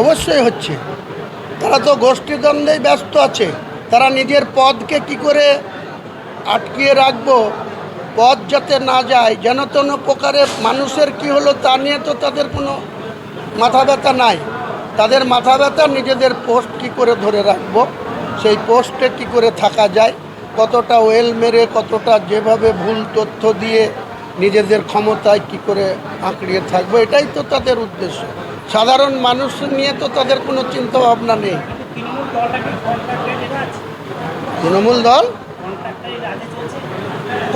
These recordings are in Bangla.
অবশ্যই হচ্ছে। তারা তো গোষ্ঠীদ্বন্দ্বেই ব্যস্ত আছে। তারা নিজের পদকে কি করে আটকিয়ে রাখব? পদ যাতে না যায়, যেন তেন প্রকারে মানুষের কি হলো তা নিয়ে তো তাদের কোনো মাথা ব্যথা নাই। তাদের মাথা ব্যথা নিজেদের পোস্ট কি করে ধরে রাখব? সেই পোস্টে কি করে থাকা যায়? কতটা ওয়েল মেরে, কতটা যেভাবে ভুল তথ্য দিয়ে নিজেদের ক্ষমতায় কি করে আঁকড়িয়ে থাকব? এটাই তো তাদের উদ্দেশ্য। সাধারণ মানুষ নিয়ে তো তাদের কোনো চিন্তা ভাবনা নেই। তৃণমূল দল? কন্ট্রাক্টারি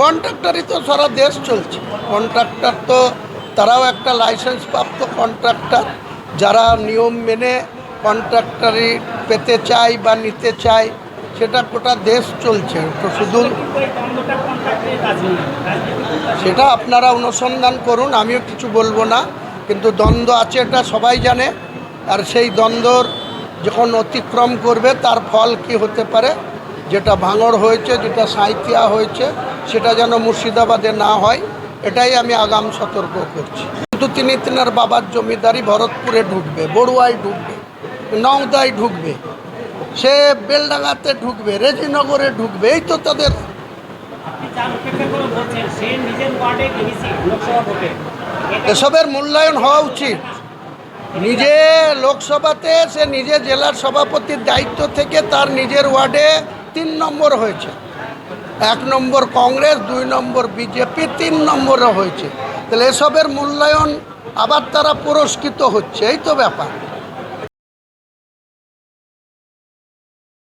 কন্ট্রাক্টারই তো সারা দেশ চলছে। কন্ট্রাক্টর তো, তারাও একটা লাইসেন্স প্রাপ্ত কন্ট্রাক্টর। যারা নিয়ম মেনে কন্ট্রাক্টারি পেতে চায় বা নিতে চায়, সেটা গোটা দেশ চলছে। তো শুধু সেটা আপনারা অনুসন্ধান করুন, আমিও কিছু বলব না। কিন্তু দ্বন্দ্ব আছে এটা সবাই জানে। আর সেই দ্বন্দ্বর যখন অতিক্রম করবে, তার ফল কি হতে পারে? যেটা ভাঙড় হয়েছে, যেটা সাঁইতিয়া হয়েছে, সেটা যেন মুর্শিদাবাদে না হয়, এটাই আমি আগাম সতর্ক করছি। কিন্তু তিনি তেনার বাবার জমিদারি ভরতপুরে ঢুকবে, বড়ুয়ায় ঢুকবে, নওদায় ঢুকবে, সে বেলডাঙ্গাতে ঢুকবে, রেজিনগরে ঢুকবে, এই তো তাদের এসবের মূল্যায়ন হওয়া উচিত। নিজে লোকসভাতে সে নিজে জেলার সভাপতির দায়িত্ব থেকে তার নিজের ওয়ার্ডে তিন নম্বর হয়েছে। এক নম্বর কংগ্রেস, দুই নম্বর বিজেপি, তিন নম্বরে হয়েছে। তাহলে এসবের মূল্যায়ন আবার তারা পুরস্কৃত হচ্ছে, এই তো ব্যাপার।